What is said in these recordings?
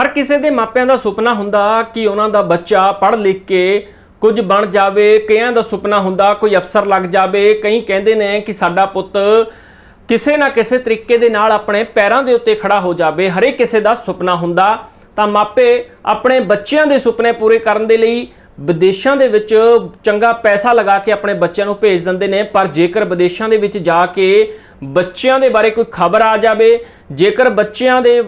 ਹਰ ਕਿਸੇ ਦੇ ਮਾਪਿਆਂ ਦਾ ਸੁਪਨਾ ਹੁੰਦਾ ਕਿ ਉਹਨਾਂ ਦਾ ਬੱਚਾ ਪੜ੍ਹ ਲਿਖ ਕੇ ਕੁਝ ਬਣ ਜਾਵੇ, ਕਈਆਂ ਦਾ ਸੁਪਨਾ ਹੁੰਦਾ ਕੋਈ ਅਫਸਰ ਲੱਗ ਜਾਵੇ। ਕਈ ਕਹਿੰਦੇ ਨੇ ਕਿ ਸਾਡਾ ਪੁੱਤ ਕਿਸੇ ਨਾ ਕਿਸੇ ਤਰੀਕੇ ਦੇ ਨਾਲ ਆਪਣੇ ਪੈਰਾਂ ਦੇ ਉੱਤੇ ਖੜਾ ਹੋ ਜਾਵੇ। ਹਰੇਕ ਕਿਸੇ ਦਾ ਸੁਪਨਾ ਹੁੰਦਾ। ਤਾਂ ਮਾਪੇ ਆਪਣੇ ਬੱਚਿਆਂ ਦੇ ਸੁਪਨੇ ਪੂਰੇ ਕਰਨ ਦੇ ਲਈ ਵਿਦੇਸ਼ਾਂ ਦੇ ਵਿੱਚ ਚੰਗਾ ਪੈਸਾ ਲਗਾ ਕੇ ਆਪਣੇ ਬੱਚਿਆਂ ਨੂੰ ਭੇਜ ਦਿੰਦੇ ਨੇ। ਪਰ ਜੇਕਰ ਵਿਦੇਸ਼ਾਂ ਦੇ ਵਿੱਚ ਜਾ ਕੇ ਬੱਚਿਆਂ ਦੇ ਬਾਰੇ ਕੋਈ ਖਬਰ ਆ ਜਾਵੇ, ਜੇਕਰ ਬੱਚਿਆਂ ਦੇ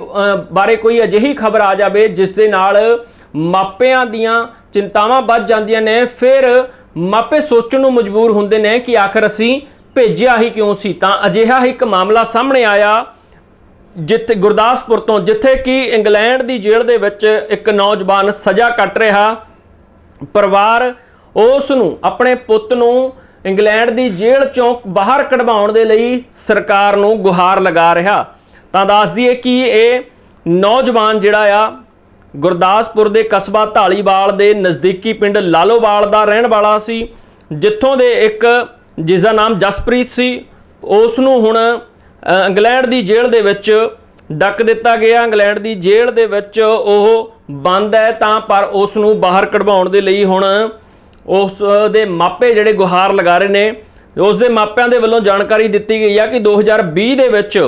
ਬਾਰੇ ਕੋਈ ਅਜਿਹੀ ਖਬਰ ਆ ਜਾਵੇ, ਜਿਸ ਦੇ ਨਾਲ ਮਾਪਿਆਂ ਦੀਆਂ ਚਿੰਤਾਵਾਂ ਵੱਧ ਜਾਂਦੀਆਂ ਨੇ, ਫਿਰ ਮਾਪੇ ਸੋਚਣ ਨੂੰ ਮਜਬੂਰ ਹੁੰਦੇ ਨੇ ਕਿ ਆਖਰ ਅਸੀਂ ਭੇਜਿਆ ਹੀ ਕਿਉਂ ਸੀ? ਤਾਂ ਅਜਿਹਾ ਹੀ ਇੱਕ ਮਾਮਲਾ ਸਾਹਮਣੇ ਆਇਆ, ਜਿੱਥੇ ਗੁਰਦਾਸਪੁਰ ਤੋਂ, ਜਿੱਥੇ ਕਿ ਇੰਗਲੈਂਡ ਦੀ ਜੇਲ੍ਹ ਦੇ ਵਿੱਚ ਇੱਕ ਨੌਜਵਾਨ ਸਜ਼ਾ ਕੱਟ ਰਿਹਾ। ਪਰਿਵਾਰ ਉਸ ਨੂੰ, ਆਪਣੇ ਪੁੱਤ ਨੂੰ ਇੰਗਲੈਂਡ ਦੀ ਜੇਲ੍ਹ ਚੋਂ ਬਾਹਰ ਕਢਵਾਉਣ ਦੇ ਲਈ ਸਰਕਾਰ ਨੂੰ ਗੁਹਾਰ ਲਗਾ ਰਿਹਾ। ਤਾਂ ਦੱਸ ਦਈਏ ਕਿ ਇਹ ਨੌਜਵਾਨ ਜਿਹੜਾ ਆ, ਗੁਰਦਾਸਪੁਰ ਦੇ ਕਸਬਾ ਢਾਲੀਵਾਲ ਦੇ ਨਜ਼ਦੀਕੀ ਪਿੰਡ ਲਾਲੋਵਾਲ ਦਾ ਰਹਿਣ ਵਾਲਾ ਸੀ, ਜਿੱਥੋਂ ਦੇ ਇੱਕ ਜਿਸ ਦਾ ਨਾਮ ਜਸਪ੍ਰੀਤ ਸੀ, ਉਸ ਨੂੰ ਹੁਣ ਇੰਗਲੈਂਡ ਦੀ ਜੇਲ੍ਹ ਦੇ ਵਿੱਚ ਡੱਕ ਦਿੱਤਾ ਗਿਆ। ਇੰਗਲੈਂਡ ਦੀ ਜੇਲ੍ਹ ਦੇ ਵਿੱਚ ਉਹ ਬੰਦ ਹੈ, ਤਾਂ ਪਰ ਉਸ ਨੂੰ ਬਾਹਰ ਕਢਵਾਉਣ ਦੇ ਲਈ ਹੁਣ ਉਸ ਦੇ ਮਾਪੇ ਜਿਹੜੇ ਗੁਹਾਰ ਲਗਾ ਰਹੇ ਨੇ, ਉਸ ਦੇ ਮਾਪਿਆਂ ਦੇ ਵੱਲੋਂ ਜਾਣਕਾਰੀ ਦਿੱਤੀ ਗਈ ਆ ਕਿ 2020 ਦੇ ਵਿੱਚ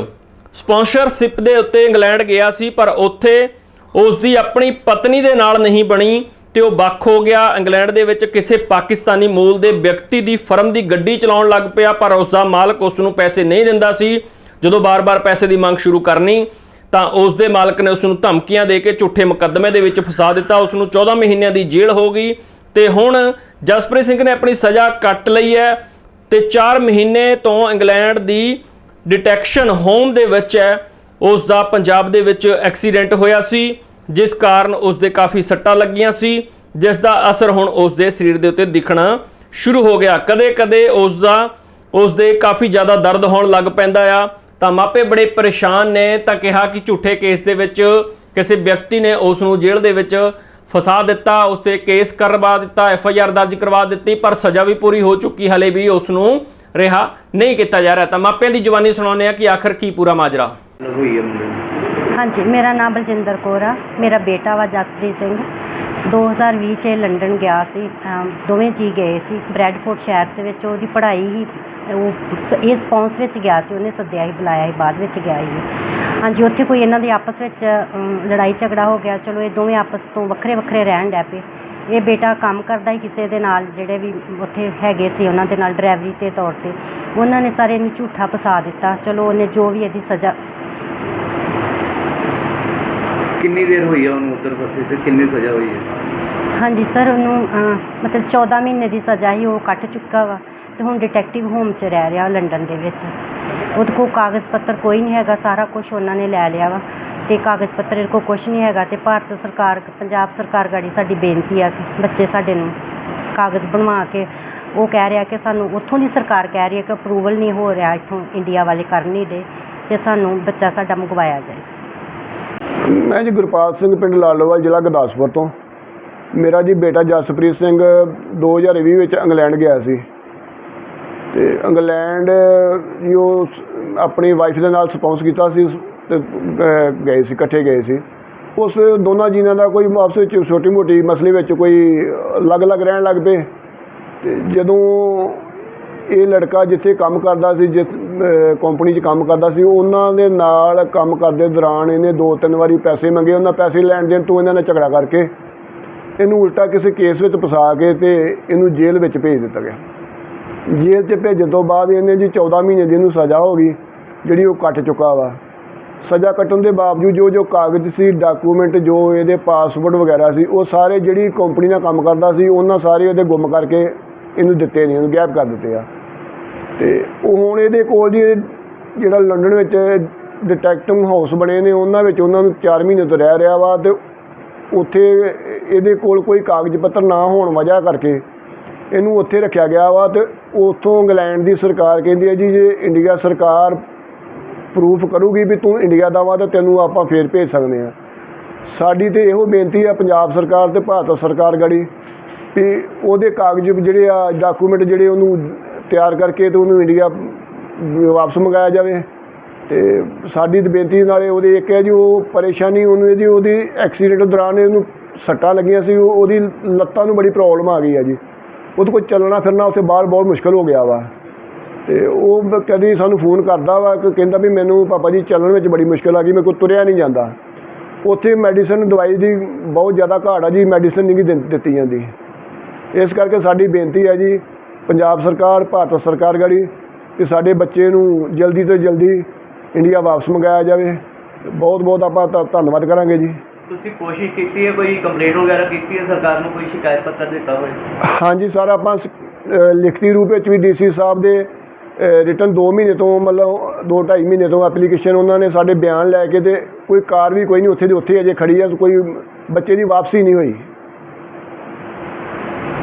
ਸਪਾਂਸਰਸ਼ਿਪ ਦੇ ਉੱਤੇ ਇੰਗਲੈਂਡ ਗਿਆ ਸੀ, ਪਰ ਉੱਥੇ ਉਸ ਦੀ ਆਪਣੀ ਪਤਨੀ ਦੇ ਨਾਲ ਨਹੀਂ ਬਣੀ ਤੇ ਉਹ ਵੱਖ ਹੋ ਗਿਆ। ਇੰਗਲੈਂਡ ਦੇ ਵਿੱਚ ਕਿਸੇ ਪਾਕਿਸਤਾਨੀ ਮੂਲ ਦੇ ਵਿਅਕਤੀ ਦੀ ਫਰਮ ਦੀ ਗੱਡੀ ਚਲਾਉਣ ਲੱਗ ਪਿਆ, ਪਰ ਉਸ ਦਾ ਮਾਲਕ ਉਸ ਨੂੰ ਪੈਸੇ ਨਹੀਂ ਦਿੰਦਾ ਸੀ। ਜਦੋਂ ਬਾਰ-ਬਾਰ ਪੈਸੇ ਦੀ ਮੰਗ ਸ਼ੁਰੂ ਕਰਨੀ, ਤਾਂ ਉਸ ਦੇ ਮਾਲਕ ਨੇ ਉਸ ਨੂੰ ਧਮਕੀਆਂ ਦੇ ਕੇ ਝੂਠੇ ਮੁਕੱਦਮੇ ਦੇ ਵਿੱਚ ਫਸਾ ਦਿੱਤਾ। ਉਸ ਨੂੰ 14 ਮਹੀਨਿਆਂ ਦੀ ਜੇਲ੍ਹ ਹੋ ਗਈ। ਤੇ ਹੁਣ ਜਸਪ੍ਰੀਤ ਸਿੰਘ ਨੇ ਆਪਣੀ ਸਜ਼ਾ ਕੱਟ ਲਈ ਹੈ ਤੇ 4 ਮਹੀਨੇ ਤੋਂ ਇੰਗਲੈਂਡ ਦੀ ਡਿਟੈਕਸ਼ਨ ਹੋਮ ਦੇ ਵਿੱਚ ਹੈ ਉਸ ਦਾ ਪੰਜਾਬ ਦੇ ਵਿੱਚ ਐਕਸੀਡੈਂਟ ਹੋਇਆ ਸੀ, ਜਿਸ ਕਾਰਨ ਉਸ ਦੇ ਕਾਫੀ ਸੱਟਾਂ ਲੱਗੀਆਂ ਸੀ ਜਿਸ ਦਾ ਅਸਰ ਹੁਣ ਉਸ ਦੇ ਸਰੀਰ ਦੇ ਉੱਤੇ ਦਿਖਣਾ ਸ਼ੁਰੂ ਹੋ ਗਿਆ। ਕਦੇ-ਕਦੇ ਉਸ ਦਾ ਉਸ ਦੇ ਕਾਫੀ ਜ਼ਿਆਦਾ ਦਰਦ ਹੋਣ ਲੱਗ ਪੈਂਦਾ ਆ। ਤਾਂ ਮਾਪੇ ਬੜੇ ਪਰੇਸ਼ਾਨ ਨੇ, ਤਾਂ ਕਿਹਾ ਕਿ ਝੂਠੇ ਕੇਸ ਦੇ ਵਿੱਚ ਕਿਸੇ ਵਿਅਕਤੀ ਨੇ ਉਸ ਨੂੰ ਜੇਲ੍ਹ ਦੇ ਵਿੱਚ ਫਸਾ ਦਿੱਤਾ ਉਸ ਤੇ ਕੇਸ ਕਰਵਾ ਦਿੱਤਾ ਐਫ ਆਈ ਆਰ ਦਰਜ ਕਰਵਾ ਦਿੱਤੀ, ਪਰ ਸਜ਼ਾ ਵੀ ਪੂਰੀ ਹੋ ਚੁੱਕੀ, ਹਲੇ ਵੀ ਉਸ ਨੂੰ ਰਿਹਾ ਨਹੀਂ ਕੀਤਾ ਜਾ ਰਿਹਾ। ਤਾਂ ਮਾਪਿਆਂ ਦੀ ਜਵਾਨੀ ਸੁਣਾਉਂਦੇ ਆ ਕਿ ਆਖਰ ਕੀ ਪੂਰਾ ਮਾਜਰਾ? ਹਾਂਜੀ, ਮੇਰਾ ਨਾਮ ਬਲਜਿੰਦਰ ਕੌਰ ਆ। ਮੇਰਾ ਬੇਟਾ ਵਾ ਜਸਪ੍ਰੀਤ ਸਿੰਘ। 2020 ਚ ਇਹ ਲੰਡਨ ਗਿਆ ਸੀ। ਦੋਵੇਂ ਜੀ ਗਏ ਸੀ। ਬ੍ਰੈਡਫੋਰਡ ਸ਼ਹਿਰ ਦੇ ਵਿੱਚ ਉਹਦੀ ਪੜ੍ਹਾਈ ਹੀ, ਉਹ ਇਸ ਇਹ ਵਿੱਚ ਗਿਆ ਸੀ। ਉਹਨੇ ਸੱਦਿਆ ਹੀ ਬੁਲਾਇਆ ਸੀ, ਬਾਅਦ ਵਿੱਚ ਗਿਆ ਸੀ। ਹਾਂਜੀ ਉੱਥੇ ਕੋਈ ਇਹਨਾਂ ਦੀ ਆਪਸ ਵਿੱਚ ਲੜਾਈ ਝਗੜਾ ਹੋ ਗਿਆ। ਚਲੋ ਇਹ ਦੋਵੇਂ ਆਪਸ ਤੋਂ ਵੱਖਰੇ ਵੱਖਰੇ ਰਹਿਣ ਡੈ ਪਏ। ਇਹ ਬੇਟਾ ਕੰਮ ਕਰਦਾ ਹੀ ਕਿਸੇ ਦੇ ਨਾਲ ਜਿਹੜੇ ਵੀ ਉੱਥੇ ਹੈਗੇ ਸੀ ਉਹਨਾਂ ਦੇ ਨਾਲ ਡਰਾਈਵਰੀ ਤੇ ਤੌਰ ਤੇ। ਉਹਨਾਂ ਨੇ ਸਾਰੇ ਇਹਨੂੰ ਝੂਠਾ ਫਸਾ ਦਿੱਤਾ। ਚਲੋ ਉਹਨੇ ਜੋ ਵੀ ਇਹਦੀ ਸਜ਼ਾ ਕਿੰਨੀ ਦੇਰ ਹੋਈ ਹੈ ਉਹਨੂੰ ਉੱਧਰ ਫਸੇ ਤੇ ਕਿੰਨੀ ਸਜ਼ਾ ਹੋਈ ਹੈ ਹਾਂਜੀ ਸਰ ਉਹਨੂੰ ਅਹ, ਮਤਲਬ 14 ਮਹੀਨੇ ਦੀ ਸਜ਼ਾ ਹੀ ਉਹ ਕੱਟ ਚੁੱਕਾ ਵਾ। ਤੇ ਹੁਣ ਡਿਟੈਕਟਿਵ ਹੋਮ 'ਚ ਰਹਿ ਰਿਹਾ ਲੰਡਨ ਦੇ ਵਿੱਚ। ਉਹਦੇ ਕੋਲ ਕਾਗਜ਼ ਪੱਤਰ ਕੋਈ ਨਹੀਂ ਹੈਗਾ, ਸਾਰਾ ਕੁਛ ਉਹਨਾਂ ਨੇ ਲੈ ਲਿਆ ਵਾ ਅਤੇ ਕਾਗਜ਼ ਪੱਤਰ ਇਹਦੇ ਕੋਲ ਕੁਛ ਨਹੀਂ ਹੈਗਾ ਅਤੇ ਭਾਰਤ ਸਰਕਾਰ, ਪੰਜਾਬ ਸਰਕਾਰ ਗਾੜੀ ਸਾਡੀ ਬੇਨਤੀ ਆ ਕਿ ਬੱਚੇ ਸਾਡੇ ਨੂੰ ਕਾਗਜ਼ ਬਣਵਾ ਕੇ ਉਹ ਕਹਿ ਰਿਹਾ ਕਿ ਸਾਨੂੰ ਉੱਥੋਂ ਦੀ ਸਰਕਾਰ ਕਹਿ ਰਹੀ ਹੈ ਕਿ ਅਪਰੂਵਲ ਨਹੀਂ ਹੋ ਰਿਹਾ ਇੱਥੋਂ ਇੰਡੀਆ ਵਾਲੇ ਕਰ ਨਹੀਂ ਦੇ ਅਤੇ ਸਾਨੂੰ ਬੱਚਾ ਸਾਡਾ ਮੰਗਵਾਇਆ ਜਾਏ। ਮੈਂ ਜੀ ਗੁਰਪਾਲ ਸਿੰਘ ਪਿੰਡ ਲਾਲੋਵਾਲ ਜ਼ਿਲ੍ਹਾ ਗੁਰਦਾਸਪੁਰ ਤੋਂ। ਮੇਰਾ ਜੀ ਬੇਟਾ ਜਸਪ੍ਰੀਤ ਸਿੰਘ 2020 ਵਿੱਚ ਇੰਗਲੈਂਡ ਗਿਆ ਸੀ। ਅਤੇ ਇੰਗਲੈਂਡ, ਜੋ ਆਪਣੀ ਵਾਈਫ ਦੇ ਨਾਲ ਸਪੋਂਸ ਕੀਤਾ ਸੀ ਅਤੇ ਗਏ ਸੀ, ਇਕੱਠੇ ਗਏ ਸੀ। ਉਸ ਦੋਨਾਂ ਜੀਨਾਂ ਦਾ ਕੋਈ ਆਪਸ ਵਿੱਚ ਛੋਟੀ ਮੋਟੀ ਮਸਲੇ ਵਿੱਚ ਕੋਈ ਅਲੱਗ-ਅਲੱਗ ਰਹਿਣ ਲੱਗ ਪਏ। ਅਤੇ ਜਦੋਂ ਇਹ ਲੜਕਾ ਜਿੱਥੇ ਕੰਮ ਕਰਦਾ ਸੀ ਜਿਸ ਕੰਪਨੀ 'ਚ ਕੰਮ ਕਰਦਾ ਸੀ, ਉਹਨਾਂ ਦੇ ਨਾਲ ਕੰਮ ਕਰਦੇ ਦੌਰਾਨ ਇਹਨੇ ਦੋ ਤਿੰਨ ਵਾਰੀ ਪੈਸੇ ਮੰਗੇ, ਉਹਨਾਂ ਪੈਸੇ ਲੈਣ ਦੇਣ ਤੋਂ ਇਹਨਾਂ ਨੇ ਝਗੜਾ ਕਰਕੇ ਇਹਨੂੰ ਉਲਟਾ ਕਿਸੇ ਕੇਸ ਵਿੱਚ ਫਸਾ ਕੇ ਤੇ ਇਹਨੂੰ ਜੇਲ੍ਹ ਵਿੱਚ ਭੇਜ ਦਿੱਤਾ ਗਿਆ। ਜੇਲ੍ਹ 'ਚ ਭੇਜਣ ਤੋਂ ਬਾਅਦ ਇਹਨੇ ਜੀ 14 ਮਹੀਨੇ ਦੀ ਇਹਨੂੰ ਸਜ਼ਾ ਹੋ ਗਈ, ਜਿਹੜੀ ਉਹ ਕੱਟ ਚੁੱਕਾ ਵਾ। ਸਜ਼ਾ ਕੱਟਣ ਦੇ ਬਾਵਜੂਦ ਜੋ ਜੋ ਕਾਗਜ਼ ਸੀ ਡਾਕੂਮੈਂਟ ਜੋ ਇਹਦੇ ਪਾਸਪੋਰਟ ਵਗੈਰਾ ਸੀ, ਉਹ ਸਾਰੇ ਜਿਹੜੀ ਕੰਪਨੀ ਨਾਲ ਕੰਮ ਕਰਦਾ ਸੀ, ਉਹਨਾਂ ਸਾਰੇ ਉਹਦੇ ਗੁੰਮ ਕਰਕੇ ਇਹਨੂੰ ਦਿੱਤੇ ਨਹੀਂ ਉਹਨੂੰ ਗਾਇਬ ਕਰ ਦਿੱਤੇ ਆ। ਤੇ ਉਹ ਹੁਣ ਇਹਦੇ ਕੋਲ ਜੀ ਜਿਹੜਾ ਲੰਡਨ ਵਿੱਚ ਡਿਟੈਕਟਿਵ ਹਾਊਸ ਬਣੇ ਨੇ, ਉਹਨਾਂ ਵਿੱਚ ਉਹਨਾਂ ਨੂੰ 4 ਮਹੀਨੇ ਤੋਂ ਰਹਿ ਰਿਹਾ ਵਾ ਤੇ ਉੱਥੇ ਇਹਦੇ ਕੋਲ ਕੋਈ ਕਾਗਜ਼ ਪੱਤਰ ਨਾ ਹੋਣ ਵਜ੍ਹਾ ਕਰਕੇ ਇਹਨੂੰ ਉੱਥੇ ਰੱਖਿਆ ਗਿਆ ਵਾ ਤੇ ਉੱਥੋਂ ਇੰਗਲੈਂਡ ਦੀ ਸਰਕਾਰ ਕਹਿੰਦੀ ਹੈ ਜੀ, ਜੇ ਇੰਡੀਆ ਸਰਕਾਰ ਪ੍ਰੂਫ ਕਰੂਗੀ ਵੀ ਤੂੰ ਇੰਡੀਆ ਦਾ ਵਾ ਤਾਂ ਤੈਨੂੰ ਆਪਾਂ ਫੇਰ ਭੇਜ ਸਕਦੇ ਆ ਸਾਡੀ ਤੇ ਇਹੋ ਬੇਨਤੀ ਆ ਪੰਜਾਬ ਸਰਕਾਰ ਤੇ ਭਾਰਤ ਸਰਕਾਰ ਗੜੀ ਵੀ ਉਹਦੇ ਕਾਗਜ਼ ਜਿਹੜੇ ਆ ਡਾਕੂਮੈਂਟ ਜਿਹੜੇ ਉਹਨੂੰ ਤਿਆਰ ਕਰਕੇ ਤੇ ਉਹਨੂੰ ਇੰਡੀਆ ਵਾਪਸ ਮੰਗਾਇਆ ਜਾਵੇ। ਤੇ ਸਾਡੀ ਤਾਂ ਬੇਨਤੀ ਨਾਲੇ ਉਹਦੇ ਇੱਕ ਹੈ ਜੀ, ਉਹ ਪਰੇਸ਼ਾਨੀ ਉਹਨੂੰ ਇਹਦੀ, ਉਹਦੀ ਐਕਸੀਡੈਂਟ ਦੌਰਾਨ ਇਹਨੂੰ ਸੱਟਾਂ ਲੱਗੀਆਂ ਸੀ ਉਹਦੀ ਲੱਤਾਂ ਨੂੰ ਬੜੀ ਪ੍ਰੋਬਲਮ ਆ ਗਈ ਆ ਜੀ। ਉਹਦੇ ਕੋਲ ਚੱਲਣਾ ਫਿਰਨਾ ਉੱਥੇ ਬਾਹਰ ਬਹੁਤ ਮੁਸ਼ਕਲ ਹੋ ਗਿਆ ਵਾ। ਤੇ ਉਹ ਕਦੀ ਸਾਨੂੰ ਫੋਨ ਕਰਦਾ ਵਾ ਕਿ ਕਹਿੰਦਾ ਵੀ ਮੈਨੂੰ ਪਾਪਾ ਜੀ ਚੱਲਣ ਵਿੱਚ ਬੜੀ ਮੁਸ਼ਕਲ ਆ ਗਈ, ਮੇਰੇ ਕੋਲ ਤੁਰਿਆ ਨਹੀਂ ਜਾਂਦਾ। ਉੱਥੇ ਮੈਡੀਸਨ ਦਵਾਈ ਦੀ ਬਹੁਤ ਜ਼ਿਆਦਾ ਘਾਟ ਆ ਜੀ, ਮੈਡੀਸਨ ਨਹੀਂ ਦਿੰ- ਦਿੱਤੀ ਜਾਂਦੀ। ਇਸ ਕਰਕੇ ਸਾਡੀ ਬੇਨਤੀ ਹੈ ਜੀ, ਪੰਜਾਬ ਸਰਕਾਰ, ਭਾਰਤ ਸਰਕਾਰ ਗੜੀ ਕਿ ਸਾਡੇ ਬੱਚੇ ਨੂੰ ਜਲਦੀ ਤੋਂ ਜਲਦੀ ਇੰਡੀਆ ਵਾਪਸ ਮੰਗਾਇਆ ਜਾਵੇ। ਬਹੁਤ ਬਹੁਤ ਆਪਾਂ ਧੰਨਵਾਦ ਕਰਾਂਗੇ ਜੀ। ਤੁਸੀਂ ਕੋਸ਼ਿਸ਼ ਕੀਤੀ ਹੈ, ਕੋਈ ਕੰਪਲੇਂਟ ਵਗੈਰਾ ਕੀਤੀ ਹੈ, ਸਰਕਾਰ ਨੂੰ ਕੋਈ ਸ਼ਿਕਾਇਤ ਪੱਤਰ ਦਿੱਤਾ ਹੋਵੇ? ਹਾਂਜੀ ਸਰ, ਆਪਾਂ ਲਿਖਤੀ ਰੂਪ ਵਿੱਚ ਵੀ ਡੀਸੀ ਸਾਹਿਬ ਦੇ ਰਿਟਰਨ 2 ਮਹੀਨੇ ਤੋਂ, ਮਤਲਬ 2 2.5 ਮਹੀਨੇ ਤੋਂ ਐਪਲੀਕੇਸ਼ਨ ਉਹਨਾਂ ਨੇ ਸਾਡੇ ਬਿਆਨ ਲੈ ਕੇ ਤੇ ਕੋਈ ਕਾਰ ਵੀ ਕੋਈ ਨਹੀਂ, ਉੱਥੇ ਦੀ ਉੱਥੇ ਅਜੇ ਖੜੀ ਹੈ, ਕੋਈ ਬੱਚੇ ਦੀ ਵਾਪਸੀ ਨਹੀਂ ਹੋਈ।